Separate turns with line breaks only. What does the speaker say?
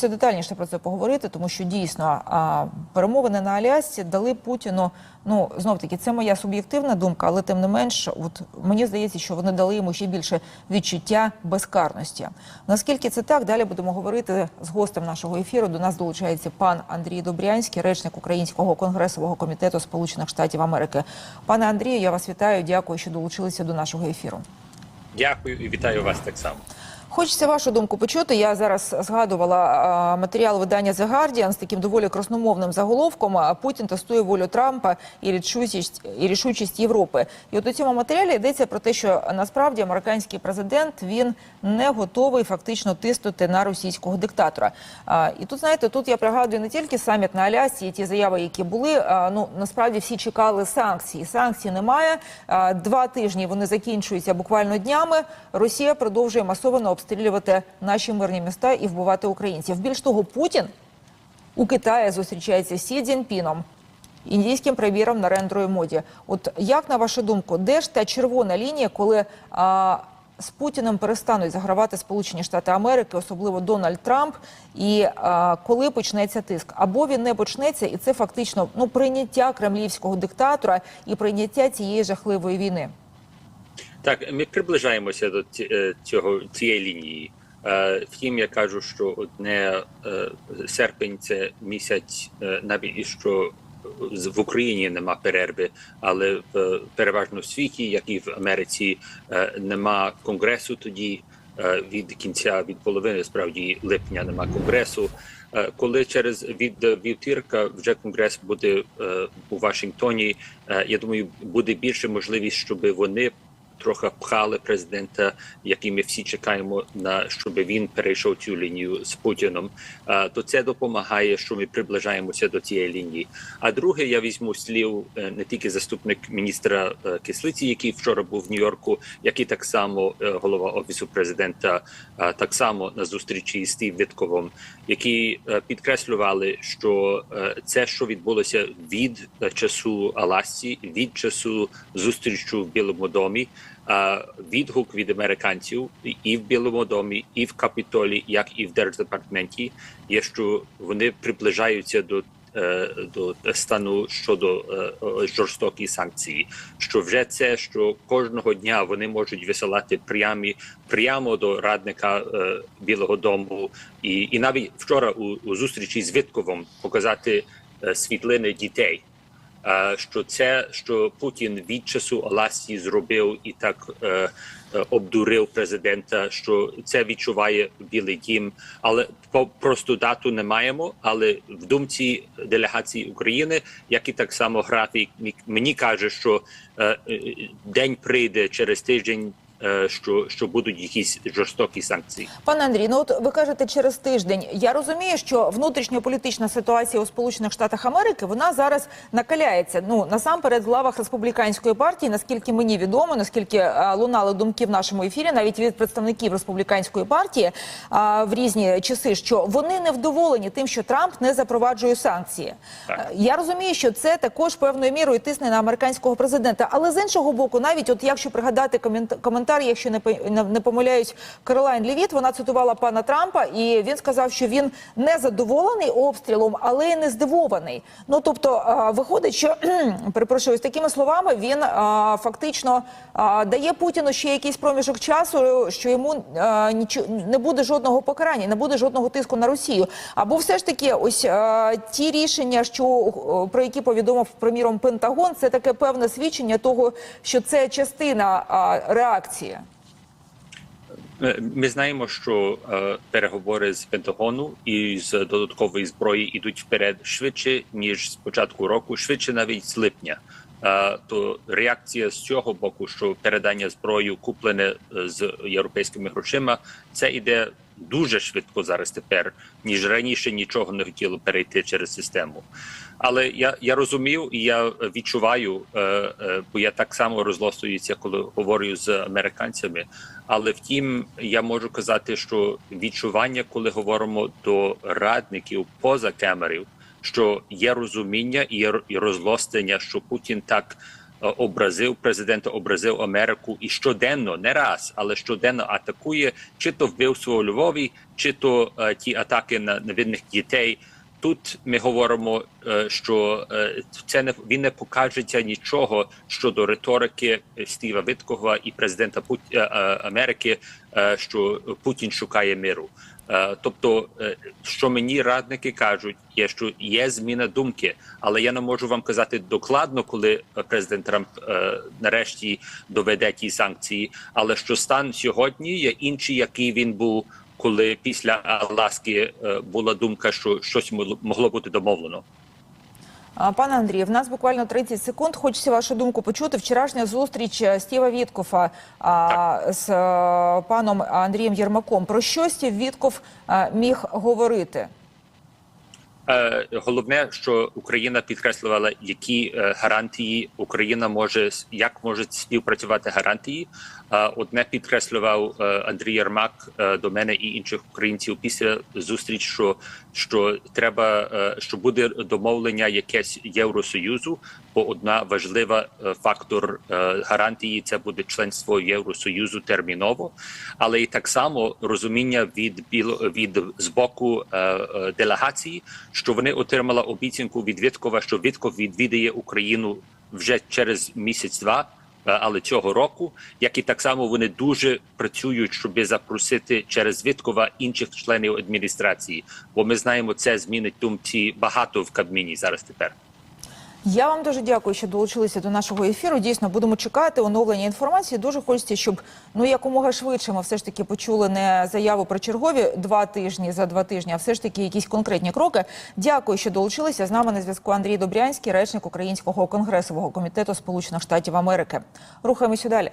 хочеться детальніше про це поговорити, тому що дійсно перемовини на Алясці дали Путіну. Ну знов таки, це моя суб'єктивна думка, але тим не менш, от мені здається, що вони дали йому ще більше відчуття безкарності. Наскільки це так, далі будемо говорити з гостем нашого ефіру. До нас долучається пан Андрій Добрянський, речник Українського конгресового комітету Сполучених Штатів Америки. Пане Андрію, я вас вітаю. Дякую, що долучилися до нашого ефіру.
Дякую і вітаю вас так само.
Хочеться вашу думку почути. Я зараз згадувала матеріал видання The Guardian з таким доволі красномовним заголовком. Путін тестує волю Трампа і рішучість і рішучість Європи. І от у цьому матеріалі йдеться про те, що насправді американський президент він не готовий фактично тиснути на російського диктатора. І тут знаєте, тут я пригадую не тільки саміт на Алясці, і ті заяви, які були. Ну насправді всі чекали санкцій. Санкцій немає. Два тижні вони закінчуються буквально днями. Росія продовжує масово обстрілювати наші мирні міста і вбивати українців. Більш того, Путін у Китаї зустрічається з Сі Цзіньпіном, індійським прем'єром на рендровій моді. От як на вашу думку, де ж та червона лінія, коли а, з Путіним перестануть загравати Сполучені Штати Америки, особливо Дональд Трамп, і а, коли почнеться тиск? Або він не почнеться, і це фактично ну прийняття кремлівського диктатора і прийняття цієї жахливої війни.
Так, ми приближаємося до е, цього цієї лінії. Е, Втім, я кажу, що одне е, серпень це місяць, навіть і що в Україні нема перерви, але в переважно в світі, як і в Америці, нема конгресу тоді. Від кінця від половини справді липня нема конгресу. Коли через від вівтірка вже конгрес буде у Вашингтоні, я думаю, буде більше можливість, щоб вони трохи пхали президента, який ми всі чекаємо на щоб він перейшов цю лінію з Путіном. То це допомагає, що ми приближаємося до цієї лінії. А друге, я візьму слів е, не тільки заступник міністра е, кислиці, який вчора був в Нью-Йорку, і так само е, голова офісу президента, так само на зустрічі з Стів Вітковим, які підкреслювали, що це, що відбулося від часу Аласці, від часу зустрічу в Білому домі. Відгук від американців і- в Білому домі, і в Капітолі, як і в держдепартаменті, є, що вони приближаються до, е, до стану щодо е, жорстокі санкції. Що вже це, що кожного дня вони можуть висилати прямі прямо до радника е, Білого Дому, і, і навіть вчора у, у зустрічі з Витковим показати світлини дітей. Що це, що Путін від часу Аласії зробив і так е, е, обдурив президента, що це відчуває Білий Дім, але просто дату не маємо. Але в думці делегації України, як і так само графік, мені каже, що е, день прийде через тиждень, що, що будуть якісь жорстокі санкції.
Пане Андрій, ну от ви кажете через тиждень. Я розумію, що внутрішньополітична ситуація у Сполучених Штатах Америки вона зараз накаляється. Ну насамперед в лавах республіканської партії, наскільки мені відомо, наскільки а, лунали думки в нашому ефірі, навіть від представників республіканської партії а, в різні часи, що вони не вдоволені тим, що Трамп не запроваджує санкції.
Так.
Е, Я розумію, що це також певною мірою тисне на американського президента. Але з іншого боку, навіть от якщо пригадати комент- коментар, якщо не по- не, не помиляюсь, Каролайн Лівіт, вона цитувала пана Трампа, і він сказав, що він не задоволений обстрілом, але й не здивований. Ну тобто виходить, що перепрошую, з такими словами він фактично дає Путіну ще якийсь проміжок часу, що йому не буде жодного покарання, не буде жодного тиску на Росію. Або все ж таки, ось ті рішення, що про які повідомив приміром Пентагон, це таке певне свідчення того, що це частина реакції.
Е, Ми знаємо, що е, переговори з Пентагону і з додаткової зброї йдуть вперед швидше ніж з початку року, швидше навіть з липня. Е, то реакція з цього боку, що передання зброї куплене е, з європейськими грошима, це іде дуже швидко зараз тепер, ніж раніше нічого не хотіло перейти через систему. Але я, я розумів і я відчуваю, е, е, бо я так само розлосуюся, коли говорю з американцями. Але втім, я можу казати, що відчування, коли говоримо до радників поза камерів, що є розуміння і розлостення, що Путін так образив президента, образив Америку і щоденно, не раз, але щоденно атакує чи то вбивство у Львові, чи то е, ті атаки на невинних дітей. Тут ми говоримо, е, що е, це не він не покажеться нічого щодо риторики Стіва Виткова і президента Пут... е, е, Америки, е, що Путін шукає миру. Е, Тобто, е, що мені радники кажуть, є що є зміна думки, але я не можу вам казати докладно, коли е, президент Трамп нарешті доведе ті санкції. Але що стан сьогодні є інший, який він був, коли після Аласки була думка, що щось могло бути домовлено.
Пане Андрію, в нас буквально 30 секунд. Хочеться вашу думку почути. Вчорашня зустріч е, Стіва Віткофа з е, паном Андрієм Єрмаком. Про що Стів Вітков е, міг говорити?
Е, Головне, що Україна підкреслювала, які е, гарантії Україна може як можуть співпрацювати гарантії. Одне підкреслював е, Андрій Єрмак е, до мене і інших українців після зустріч, що, що треба, що буде домовлення якесь Євросоюзу, бо одна важлива фактор гарантії це буде членство Євросоюзу терміново, але і так само розуміння від біло від з боку делегації, що вони отримали обіцянку від Віткова, що Вітков відвідає Україну вже через місяць-два. е, Але цього року, як і так само вони дуже працюють, щоб запросити через Віткова інших членів адміністрації, бо ми знаємо, це змінить думці багато в Кабміні зараз тепер.
Я вам дуже дякую, що долучилися до нашого ефіру. Дійсно, будемо чекати оновлення інформації. Дуже хочеться, щоб ну якомога швидше ми все ж таки почули не заяву про чергові два тижні за два тижні, а все ж таки якісь конкретні кроки. Дякую, що долучилися. З нами на зв'язку Андрій Добрянський, речник Українського конгресового комітету Сполучених Штатів Америки. Рухаємося далі.